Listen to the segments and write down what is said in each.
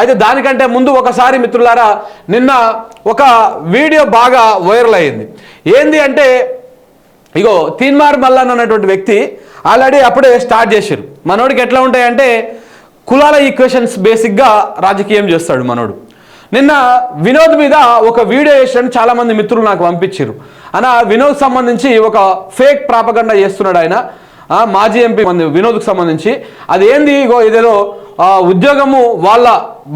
అయితే దానికంటే ముందు ఒకసారి మిత్రులారా నిన్న ఒక వీడియో బాగా వైరల్ అయింది. ఏంది అంటే ఇగో తీన్మార్ మల్లన్ అన్నటువంటి వ్యక్తి ఆల్రెడీ అప్పుడే స్టార్ట్ చేశారు మనోడికి ఎట్లా ఉంటాయంటే కులాల ఈక్వేషన్స్ బేసిక్గా రాజకీయం చేస్తాడు మనోడు. నిన్న వినోద్ మీద ఒక వీడియో వేసాడు చాలా మంది మిత్రులు నాకు పంపించారు అన్న వినోద్ సంబంధించి ఒక ఫేక్ ప్రాపగండా చేస్తున్నాడు ఆయన. మాజీ ఎంపీ మంది వినోద్కు సంబంధించి. అది ఏంది ఇగో ఇదేదో ఆ, ఉద్యోగము వాళ్ళ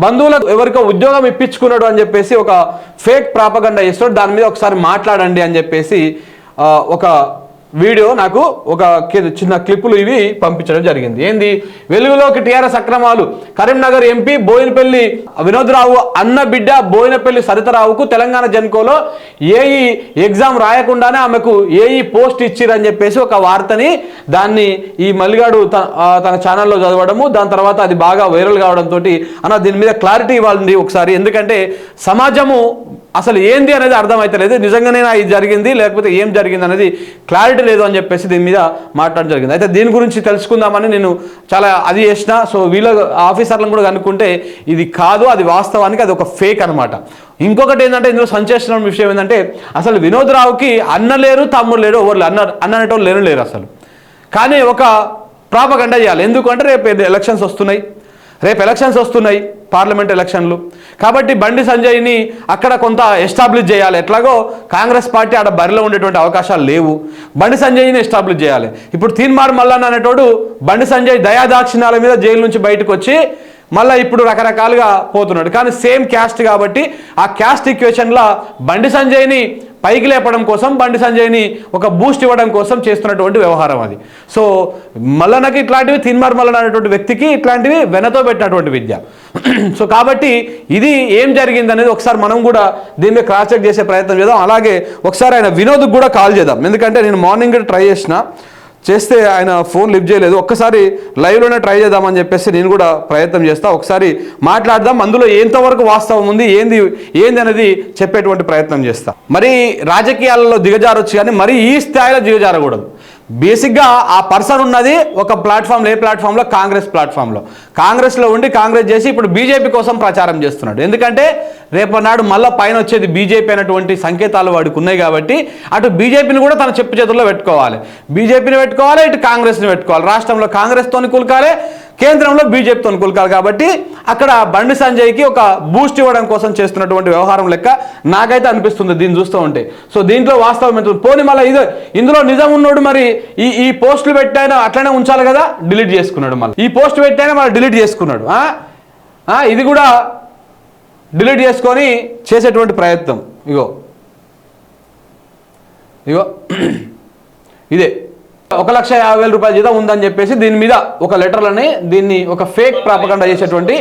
బంధువులకు ఎవరికో ఉద్యోగం ఇప్పించుకున్నాడు అని చెప్పేసి ఒక ఫేక్ ప్రాపగండా చేస్తున్నాడు. దాని మీద ఒకసారి మాట్లాడండి అని చెప్పేసి ఒక వీడియో నాకు ఒక చిన్న క్లిప్పులు ఇవి పంపించడం జరిగింది. ఏంది? వెలుగులోకి టీఆర్ఎస్ అక్రమాలు. కరీంనగర్ ఎంపీ బోయినపల్లి వినోద్రావు అన్న బిడ్డ బోయినపల్లి సరితరావుకు తెలంగాణ జన్కోలో ఏఈ ఎగ్జామ్ రాయకుండానే ఆమెకు ఏఈ పోస్ట్ ఇచ్చిరని చెప్పేసి ఒక వార్తని దాన్ని ఈ మల్లిగాడు తన ఛానల్లో చదవడము దాని తర్వాత అది బాగా వైరల్ కావడంతో అన్న దీని మీద క్లారిటీ ఇవ్వాలండి ఒకసారి. ఎందుకంటే సమాజము అసలు ఏంది అనేది అర్థమైతలేదు. నిజంగానే ఇది జరిగింది లేకపోతే ఏం జరిగింది అనేది క్లారిటీ లేదు అని చెప్పేసి దీని మీద మాట్లాడడం జరిగింది. అయితే దీని గురించి తెలుసుకుందామని నేను చాలా అది చేసిన. సో వీళ్ళ ఆఫీసర్లను కూడా కనుక్కుంటే ఇది కాదు అది వాస్తవానికి అది ఒక ఫేక్ అనమాట ఇంకొకటి ఏంటంటే ఇందులో సంచేసిన విషయం ఏంటంటే అసలు వినోద్ రావుకి అన్న లేరు తమ్ముడు లేరు ఎవరు అన్న అన్న అనేటోళ్ళు లేరు లేరు అసలు. కానీ ఒక ప్రాపగండ చేయాలి. ఎందుకంటే రేపు ఎలక్షన్స్ వస్తున్నాయి. రేపు ఎలక్షన్స్ వస్తున్నాయి పార్లమెంట్ ఎలక్షన్లు కాబట్టి బండి సంజయ్ని అక్కడ కొంత ఎస్టాబ్లిష్ చేయాలి. ఎట్లాగో కాంగ్రెస్ పార్టీ ఆడ బరిలో ఉండేటువంటి అవకాశాలు లేవు. బండి సంజయ్ని ఎస్టాబ్లిష్ చేయాలి. ఇప్పుడు తీన్మార్ మల్లన్న అనేటోడు బండి సంజయ్ దయాదాక్షిణాల మీద జైలు నుంచి బయటకు వచ్చి మళ్ళీ ఇప్పుడు రకరకాలుగా పోతున్నాడు. కానీ సేమ్ క్యాస్ట్ కాబట్టి ఆ క్యాస్ట్ ఈక్వేషన్లో బండి సంజయ్ని పైకి లేపడం కోసం బండి సంజయ్ని ఒక బూస్ట్ ఇవ్వడం కోసం చేస్తున్నటువంటి వ్యవహారం అది. సో మల్లనకి ఇట్లాంటివి తిన్మార్ మల్లన అనేటువంటి వ్యక్తికి ఇట్లాంటివి వెనతో పెట్టినటువంటి విద్య. సో కాబట్టి ఇది ఏం జరిగింది అనేది ఒకసారి మనం కూడా దీని మీద క్రాస్ చెక్ చేసే ప్రయత్నం చేద్దాం. అలాగే ఒకసారి ఆయన వినోద్కి కూడా కాల్ చేద్దాం. ఎందుకంటే నేను మార్నింగ్ ట్రై చేసిన. చేస్తే ఆయన ఫోన్ లిఫ్ట్ చేయలేదు. ఒక్కసారి లైవ్లోనే ట్రై చేద్దామని చెప్పేసి నేను కూడా ప్రయత్నం చేస్తా. ఒకసారి మాట్లాడదాం. అందులో ఎంతవరకు వాస్తవం ఉంది ఏంది ఏంది అనేది చెప్పేటువంటి ప్రయత్నం చేస్తా. మరి రాజకీయాలలో దిగజారొచ్చు కానీ మరి ఈ స్థాయిలో దిగజారకూడదు. బేసిక్గా ఆ పర్సన్ ఉన్నది ఒక ప్లాట్ఫామ్ ఏ ప్లాట్ఫామ్లో? కాంగ్రెస్ ప్లాట్ఫామ్లో. కాంగ్రెస్లో ఉండి కాంగ్రెస్ చేసి ఇప్పుడు బీజేపీ కోసం ప్రచారం చేస్తున్నాడు. ఎందుకంటే రేపన్నాడు మళ్ళీ పైన వచ్చేది బీజేపీ అనేటువంటి సంకేతాలు వాడికి ఉన్నాయి కాబట్టి అటు బీజేపీని కూడా తన చెప్పు చేతుల్లో పెట్టుకోవాలి. బీజేపీని పెట్టుకోవాలి ఇటు కాంగ్రెస్ని పెట్టుకోవాలి. రాష్ట్రంలో కాంగ్రెస్తోని కులకాలే కేంద్రంలో బీజేపీతో కులకాలి కాబట్టి అక్కడ బండి సంజయ్కి ఒక బూస్ట్ ఇవ్వడం కోసం చేస్తున్నటువంటి వ్యవహారం లెక్క నాకైతే అనిపిస్తుంది దీన్ని చూస్తూ ఉంటే. సో దీంట్లో వాస్తవం ఎంత పోనీ మళ్ళీ ఇదే ఇందులో నిజం ఉన్నోడు మరి ఈ ఈ పోస్టులు పెట్టాయినా అట్లనే ఉంచాలి కదా? డిలీట్ చేసుకున్నాడు మళ్ళీ. ఈ పోస్ట్ పెట్టాయినా మళ్ళీ డిలీట్ చేసుకున్నాడు. ఇది కూడా డిలీట్ చేసుకొని చేసేటువంటి ప్రయత్నం. ఇగో. ఇగో. ఇదే. ఒక లక్ష యాభై వేల రూపాయల జీతం ఉందని చెప్పేసి దీని మీద ఒక లెటర్లని దీన్ని ఒక ఫేక్ ప్రాపగండా చేసేటువంటి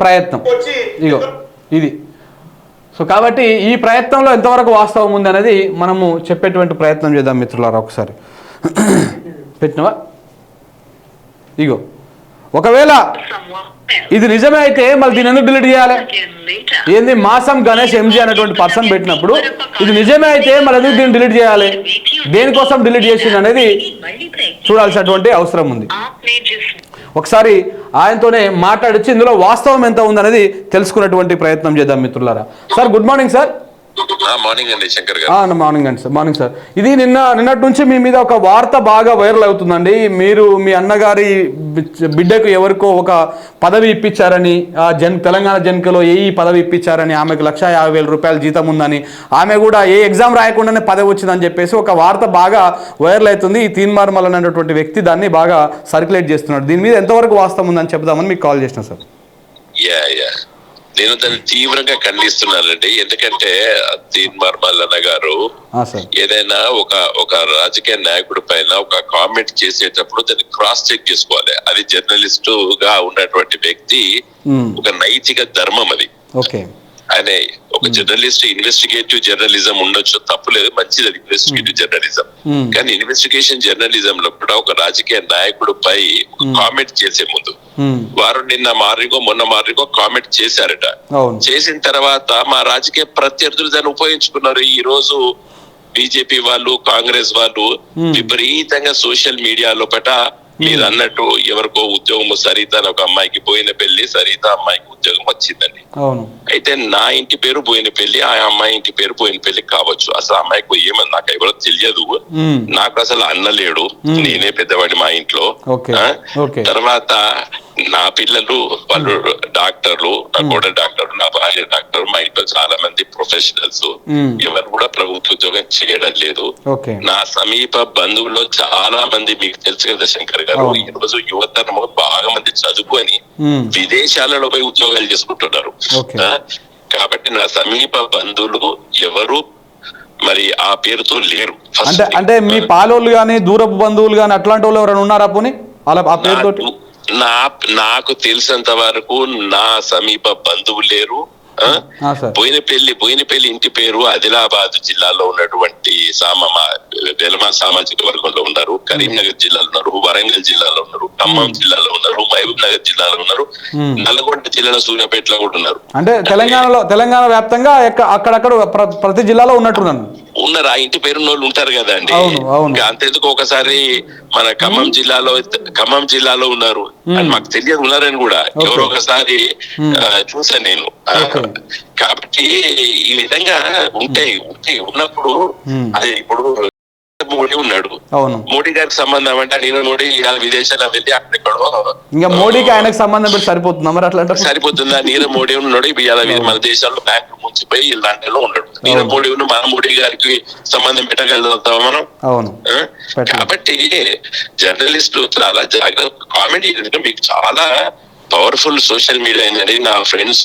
ప్రయత్నం. ఇగో ఇది. సో కాబట్టి ఈ ప్రయత్నంలో ఎంతవరకు వాస్తవం ఉంది అనేది మనము చెప్పేటువంటి ప్రయత్నం చేద్దాం మిత్రులారా ఒకసారి. పెట్టినవా? ఇగో. ఒకవేళ ఇది నిజమే అయితే మళ్ళీ దీని ఎందుకు డిలీట్ చేయాలి? ఏంది మాసం గణేష్ ఎంజీ అనేటువంటి పర్సన్ పెట్టినప్పుడు ఇది నిజమే అయితే మళ్ళీ ఎందుకు దీన్ని డిలీట్ చేయాలి? దేనికోసం డిలీట్ చేసింది అనేది చూడాల్సినటువంటి అవసరం ఉంది. ఒకసారి ఆయనతోనే మాట్లాడొచ్చి ఇందులో వాస్తవం ఎంత ఉందనేది తెలుసుకున్నటువంటి ప్రయత్నం చేద్దాం మిత్రులారా. Sir good morning sir morning అండి శంకర్ గారు. మార్నింగ్ అండి సార్ మార్నింగ్ సార్ ఇది నిన్న నిన్నటి నుంచి మీ మీద ఒక వార్త బాగా వైరల్ అవుతుందండి. మీరు మీ అన్నగారి బిడ్డకు ఎవరికో ఒక పదవి ఇప్పించారని ఆ జన్ తెలంగాణ జన్కలో ఏ పదవి ఇప్పించారని ఆమెకు లక్ష యాభై వేల రూపాయల జీతం ఉందని ఆమె కూడా ఏ ఎగ్జామ్ రాయకుండానే పదవి వచ్చిందని చెప్పేసి ఒక వార్త బాగా వైరల్ అవుతుంది. ఈ తీన్మార్ మల్లన్ అనేటువంటి వ్యక్తి దాన్ని బాగా సర్క్యులేట్ చేస్తున్నాడు. దీని మీద ఎంతవరకు వాస్తవం ఉందని చెప్దామని మీకు కాల్ చేసిన సార్ యా యా నేను దాన్ని తీవ్రంగా ఖండిస్తున్నానండి. ఎందుకంటే తీన్మార్ మల్లన్న గారు ఏదైనా ఒక ఒక రాజకీయ నాయకుడి పైన ఒక కామెంట్ చేసేటప్పుడు దాన్ని క్రాస్ చెక్ చేసుకోవాలి. అది జర్నలిస్టు గా ఉన్నటువంటి వ్యక్తి. ఒక నైతిక ధర్మం అది. ఆయన ఒక జర్నలిస్ట్ ఇన్వెస్టిగేటివ్ జర్నలిజం ఉండొచ్చు తప్పులేదు మంచిది అది ఇన్వెస్టిగేటివ్ జర్నలిజం. కానీ ఇన్వెస్టిగేషన్ జర్నలిజం లో కూడా ఒక రాజకీయ నాయకుడు పై కామెంట్ చేసే ముందు. వారు నిన్న మార్నింగో మొన్న మార్నింగో కామెంట్ చేశారట. చేసిన తర్వాత మా రాజకీయ ప్రత్యర్థులు దాన్ని ఉపయోగించుకున్నారు. ఈ రోజు బీజేపీ వాళ్ళు కాంగ్రెస్ వాళ్ళు విపరీతంగా సోషల్ మీడియా లోపట మీరు అన్నట్టు ఎవరికో ఉద్యోగం సరిత అని ఒక అమ్మాయికి పోయిన పెళ్ళి సరిత అమ్మాయికి ఉద్యోగం వచ్చిందండి. అయితే నా ఇంటి పేరు పోయిన పెళ్ళి ఆ అమ్మాయి ఇంటి పేరు పోయిన పెళ్ళి కావచ్చు. అసలు అమ్మాయికి ఏమని నాకు ఎవరో తెలియదు. నాకు అసలు అన్న లేడు. నేనే పెద్దవాడి మా ఇంట్లో. తర్వాత నా పిల్లలు వాళ్ళు డాక్టర్లు నా కూడా డాక్టర్ నా భార్య డాక్టర్ మా ఇంట్లో చాలా మంది ప్రొఫెషనల్స్. ఎవరు కూడా ప్రభుత్వ ఉద్యోగం చేయడం లేదు నా సమీప బంధువుల్లో చాలా మంది మీకు తెలుసు కదా శంకర్ గారు. ఈ రోజు యువతరం బాగా మంది చదువుకొని. విదేశాలలో పోయి ఉద్యోగాలు చేసుకుంటున్నారు? కాబట్టి నా సమీప బంధువులు ఎవరు మరి ఆ పేరుతో లేరు అంటే. అంటే మీ పాలోళ్ళు కానీ దూరపు బంధువులు కానీ అట్లాంటి వాళ్ళు ఎవరైనా ఉన్నారా పోనీ అలా ఆ పేరుతోటి నాకు- నా నాకు తెలిసినంత వరకు నా సమీప బంధువు లేరు. పోయిన పెళ్ళి ఇంటి పేరు ఆదిలాబాద్ జిల్లాలో ఉన్నటువంటి సామ వెలమ సామాజిక వర్గంలో ఉన్నారు. కరీంనగర్ జిల్లాలో ఉన్నారు వరంగల్ జిల్లాలో ఉన్నారు ఖమ్మం జిల్లాలో ఉన్నారు మహబూబ్ నగర్ జిల్లాలో ఉన్నారు. నల్గొండ జిల్లాలో సూర్యాపేటలో కూడా ఉన్నారు. అంటే తెలంగాణలో తెలంగాణ వ్యాప్తంగా అక్కడక్కడ ప్ర- ప్రతి జిల్లాలో ఉన్నట్టున్నాను. ఉన్నారు ఆ ఇంటి పేరున్న వాళ్ళు ఉంటారు కదా అండి. అంతెందుకు ఒకసారి మన ఖమ్మం జిల్లాలో ఖమ్మం జిల్లాలో ఉన్నారు. అని మాకు తెలియదు ఉన్నారని కూడా. ఎవరో ఒకసారి చూసాను నేను. కాబట్టి ఈ విధంగా ఉంటాయి ఉంటాయి ఉన్నప్పుడు. అది ఇప్పుడు మోడీ ఉన్నాడు. అవును. మోడీ గారికి సంబంధం అంటే నేను మోడీ విదేశాలకు వెళ్ళి అక్కడెక్కడో ఇంకా మోడీకి ఆయనకు సంబంధం పెట్టి సరిపోతుందా మరి అట్లా సరిపోతుందా? నీరవ్ మోడీ ఉన్నాడు. మన దేశాల్లో బ్యాంకు ముంచిపోయి లండన్లో ఉన్నాడు. నీరవ్ మోడీ ఉన్న మన మోడీ గారికి సంబంధం పెట్టగలుగుతామా మనం. కాబట్టి జర్నలిస్టులు చాలా జాగ్రత్త కామెడీ మీకు చాలా పవర్ఫుల్ సోషల్ మీడియా ఏంటంటే నా ఫ్రెండ్స్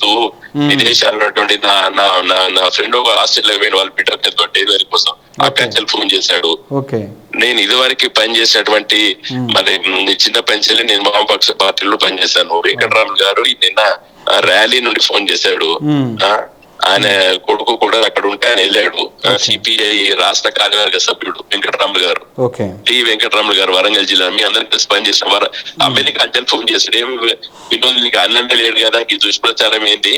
విదేశాల్లో ఉన్నటువంటి నా నా నా ఫ్రెండ్ ఒక ఆస్ట్రేలియా పోయిన వాళ్ళ బిడ్డ డెలివరీ కోసం అక్కడి ఫోన్ చేశాడు. నేను ఇదివరకు పనిచేసినటువంటి మరి మ్, చిన్న పెన్షన్ నేను వామపక్ష పార్టీలో పనిచేశాను వెంకటరామ్ గారు నిన్న ర్యాలీ నుండి ఫోన్ చేశాడు. ఆయన కొడుకు కూడా అక్కడ ఉంటే ఆయన వెళ్ళాడు. సిపిఐ రాష్ట్ర కార్యవర్గ సభ్యుడు వెంకటరాములు గారు. టి వెంకటరాములు గారు వరంగల్ జిల్లా మీ అందరికి కలిసి పనిచేసిన వారు అమెరికా అంటే ఫోన్ చేశాడు. ఏమి వినోద్ నీకు అన్నంటే లేడు కదా ఈ దుష్ప్రచారం ఏంటి.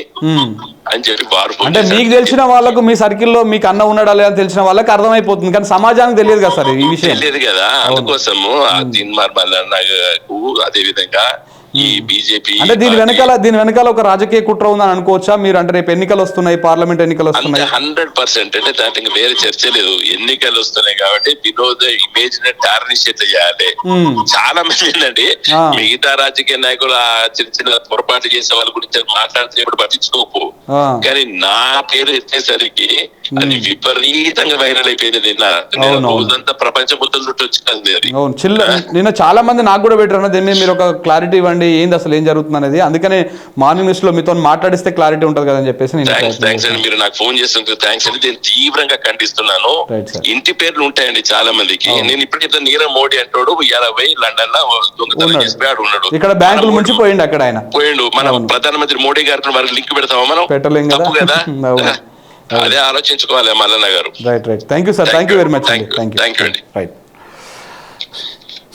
అని చెప్పి వారు అంటే. మీకు తెలిసిన వాళ్ళకు మీ సర్కిల్లో మీకు అన్న ఉన్నాడా లేదా తెలిసిన వాళ్ళకి అర్థమైపోతుంది. కానీ సమాజానికి తెలియదు కదా సార్ ఈ విషయం. తెలియదు కదా. అందుకోసము ఆ తిన్మార్ మల్లన్నకు అదే విధంగా ఈ బీజేపీ అంటే దీని వెనకాల దీని వెనకాల ఒక రాజకీయ కుట్ర ఉందని అనుకోవచ్చా? మీరు అంటే రేపు ఎన్నికలు వస్తున్నాయి పార్లమెంట్ ఎన్నికలు వస్తున్నాయి. హండ్రెడ్ పర్సెంట్ అంటే ఇంకా వేరే చర్చ లేదు. ఎన్నికలు వస్తున్నాయి కాబట్టి వినోద్ ఇమేజ్ టార్నిష్ ఎట్లా చేయాలి. మ్మ్. చాలా మంది ఏంటంటే ఆ. మిగతా రాజకీయ నాయకులు ఆ చిన్న చిన్న పొరపాటు చేసే వాళ్ళ గురించి మాట్లాడితే ఇప్పుడు పట్టించుకోకు. కానీ నా పేరు ఎత్తేసరికి అది విపరీతంగా వైరల్ అయిపోయింది నిన్న. రోజంతా ప్రపంచం మొత్తం చుట్టూ వచ్చింది నిన్న చాలా మంది నాకు కూడా పెట్టారు మీరు ఒక క్లారిటీ ఇవ్వండి. ఏంది అసలు ఏం జరుగుతుంది అనేది. అందుకనే మార్నింగ్ న్యూస్లో మీతో మాట్లాడిస్తే క్లారిటీ ఉంటుంది కదా అని చెప్పేసి నేను మీరు నాకు ఫోన్ చేసినందుకు థ్యాంక్స్ అండి. నేను తీవ్రంగా ఖండిస్తున్నాను. ఇంటి పేర్లు ఉంటాయండి చాలా మందికి నేను ఇప్పటికైతే నీరవ్ మోడీ అంటాడు ఇరవై లండన్లో దొంగతనం ఉన్నాడు. చేసిపోయాడు ఉన్నాడు. ఇక్కడ బ్యాంకుల నుంచి పోయిండు అక్కడ ఆయన. పోయిండు మన ప్రధానమంత్రి మోడీ గారికి మరి లింక్ పెడతామా మనం? పెట్టలేం కదా. అదే ఆలోచించుకోవాలి Mallanna garu. Right right thank you sir thank you. Very much. Thank you. Right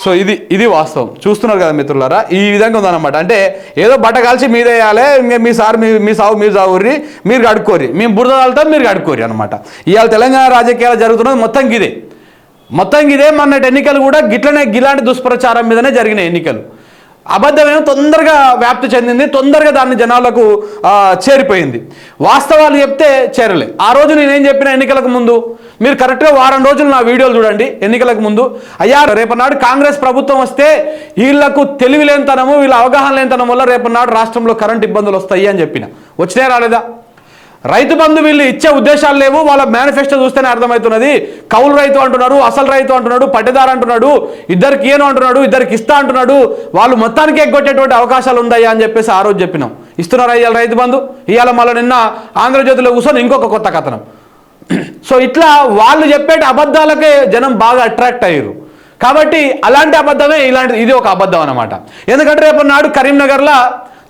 so ఇది ఇది వాస్తవం. చూస్తున్నారు కదా మిత్రులారా ఈ విధంగా ఉందన్నమాట. అంటే ఏదో బట్ట కాల్చి మీదేయాలి ఇంకా మీ సార్ మీ మీ సాగు మీరు సాగుర్రి మీరు కడుక్కోరి మేము బురద కాలుతాం మీరు కడుక్కోరి అనమాట ఇవాళ తెలంగాణ రాజకీయాలు జరుగుతున్నది మొత్తం గిదే మొత్తం ఇదే మొన్నటి ఎన్నికలు కూడా గిట్లనే గిలాంటి దుష్ప్రచారం మీదనే జరిగిన ఎన్నికలు. అబద్ధమేమో తొందరగా వ్యాప్తి చెందింది తొందరగా దాన్ని జనాలకు చేరిపోయింది. వాస్తవాలు చెప్తే చేరలే. ఆ రోజు నేనేం చెప్పిన ఎన్నికలకు ముందు? మీరు కరెక్ట్గా వారం రోజులు నా వీడియోలు చూడండి. ఎన్నికలకు ముందు. అయ్యా రేపనాడు కాంగ్రెస్ ప్రభుత్వం వస్తే వీళ్ళకు తెలివి లేనితనము వీళ్ళ అవగాహన లేనితనం వల్ల రేపన్నాడు రాష్ట్రంలో కరెంట్ ఇబ్బందులు వస్తాయి అని చెప్పిన. వచ్చినా రాలేదా? రైతు బంధు వీళ్ళు ఇచ్చే ఉద్దేశాలు లేవు. వాళ్ళ మేనిఫెస్టో చూస్తేనే అర్థమవుతున్నది. కౌలు రైతు అంటున్నారు అసలు రైతు అంటున్నాడు పట్టేదారు అంటున్నాడు ఇద్దరికి ఏను అంటున్నాడు ఇద్దరికి ఇస్తా అంటున్నాడు. వాళ్ళు మొత్తానికి ఎగ్గొట్టేటువంటి అవకాశాలు ఉన్నాయా అని చెప్పేసి ఆ రోజు చెప్పినాం. ఇస్తున్నారా ఇవాళ రైతు బంధు? ఇవాళ మళ్ళీ నిన్న ఆంధ్రజ్యోతిలో కూర్చొని ఇంకొక కొత్త కథనం. సో ఇట్లా వాళ్ళు చెప్పేట అబద్ధాలకే జనం బాగా అట్రాక్ట్ అయ్యారు. కాబట్టి అలాంటి అబద్ధమే ఇలాంటి ఇది ఒక అబద్ధం అనమాట ఎందుకంటే రేపు నాడు కరీంనగర్లో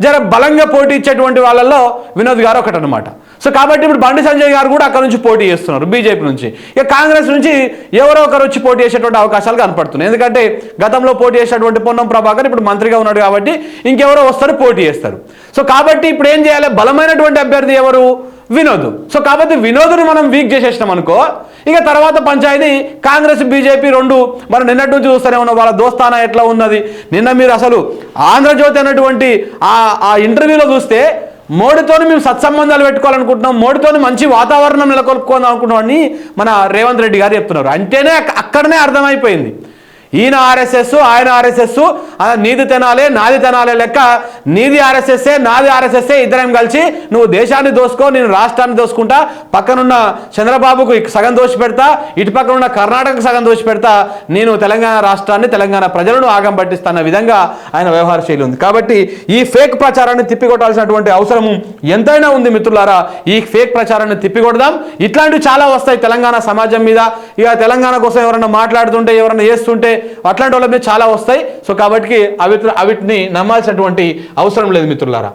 జర బలంగా పోటీ ఇచ్చేటువంటి వాళ్ళల్లో వినోద్ గారు ఒకటి అనమాట సో కాబట్టి ఇప్పుడు బండి సంజయ్ గారు కూడా అక్కడ నుంచి పోటీ చేస్తున్నారు బీజేపీ నుంచి. ఇక కాంగ్రెస్ నుంచి ఎవరో ఒకరు వచ్చి పోటీ చేసేటువంటి అవకాశాలు కనపడుతున్నాయి. ఎందుకంటే గతంలో పోటీ చేసేటువంటి పొన్నం ప్రభాకర్ ఇప్పుడు మంత్రిగా ఉన్నాడు కాబట్టి ఇంకెవరో వస్తారు పోటీ చేస్తారు. సో కాబట్టి ఇప్పుడు ఏం చేయాలి? బలమైనటువంటి అభ్యర్థి ఎవరు? వినోద్. సో కాబట్టి వినోదును మనం వీక్ చేసేసినాం అనుకో ఇక తర్వాత పంచాయతీ కాంగ్రెస్ బీజేపీ రెండు మనం నిన్నటి నుంచి చూస్తూనే ఉన్నాం వాళ్ళ దోస్తానా ఎట్లా ఉన్నది? నిన్న మీరు అసలు ఆంధ్రజ్యోతి అన్నటువంటి ఆ ఆ ఇంటర్వ్యూలో చూస్తే మోడీతోని మేము సత్సంబంధాలు పెట్టుకోవాలనుకుంటున్నాం మోడీతోని మంచి వాతావరణం నెలకొల్పుకోవాలనుకుంటున్నాం అని మన రేవంత్ రెడ్డి గారు చెప్తున్నారు. అంటేనే అక్కడనే అర్థమైపోయింది. ఈయన ఆర్ఎస్ఎస్ ఆయన ఆర్ఎస్ఎస్ నీది తినాలి నాది తినాలి లెక్క నీది ఆర్ఎస్ఎస్ఏ నాది ఆర్ఎస్ఎస్ఏ ఇద్దరం కలిసి నువ్వు దేశాన్ని దోసుకో నేను రాష్ట్రాన్ని దోసుకుంటా పక్కనున్న చంద్రబాబుకు సగం దోషి పెడతా ఇటు పక్కనున్న కర్ణాటకకు సగం దోషి పెడతా నేను తెలంగాణ రాష్ట్రాన్ని తెలంగాణ ప్రజలను ఆగం పట్టిస్తున్న విధంగా ఆయన వ్యవహార శైలి ఉంది. కాబట్టి ఈ ఫేక్ ప్రచారాన్ని తిప్పికొట్టాల్సినటువంటి అవసరం ఎంతైనా ఉంది మిత్రులారా. ఈ ఫేక్ ప్రచారాన్ని తిప్పికొడదాం. ఇట్లాంటివి చాలా వస్తాయి తెలంగాణ సమాజం మీద. ఇక తెలంగాణ కోసం ఎవరైనా మాట్లాడుతుంటే ఎవరైనా చేస్తుంటే అట్లాంటి వాళ్ళ మీద చాలా వస్తాయి. సో కాబట్టి అవి అవిటిని నమ్మాల్సినటువంటి అవసరం లేదు మిత్రులారా.